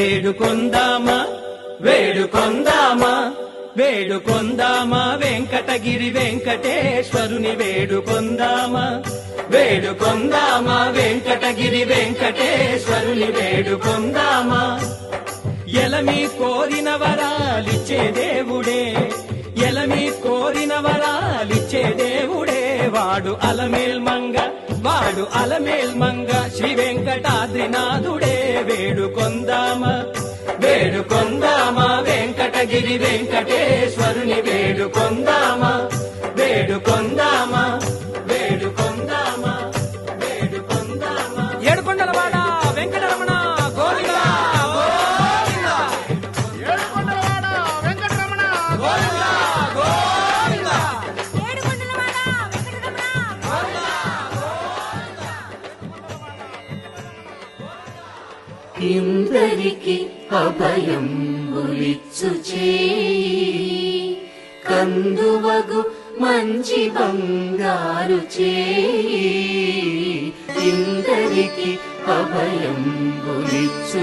వేడుకొందామా? వేడుకొందామా? వేడుకొందామా? వెంకటగిరి వెంకటేశ్వరుని వేడుకొందామా? వేడుకొందామా? వెంకటగిరి వెంకటేశ్వరుని వేడుకొందామా? ఎలమి కోరిన వరాలిచ్చే దేవుడే ఎలమి కోరిన వరాలిచ్చే దేవుడే వాడు అలమేల్ మంగళ వాడు అలమేల్ మంగ శ్రీ వెంకటాద్రినాథుడే. వేడుకొందామా వేడుకొందామా వెంకటగిరి వెంకటేశ్వరుని వేడుకొందామా వేడుకొందామా వేడుకొందామా వేడుకొందామా. ఏడుకొండలవాడ వెంకటరమణ గోవిందా గోవిందా. ఏడుకొండలవాడ వెంకటరమణ గోవిందా. ఎందరికి అభయం ఉలిచ్చు కందువగు మంచి బంగారు చేయి. ఇందరికి అభయం ఉలిచ్చు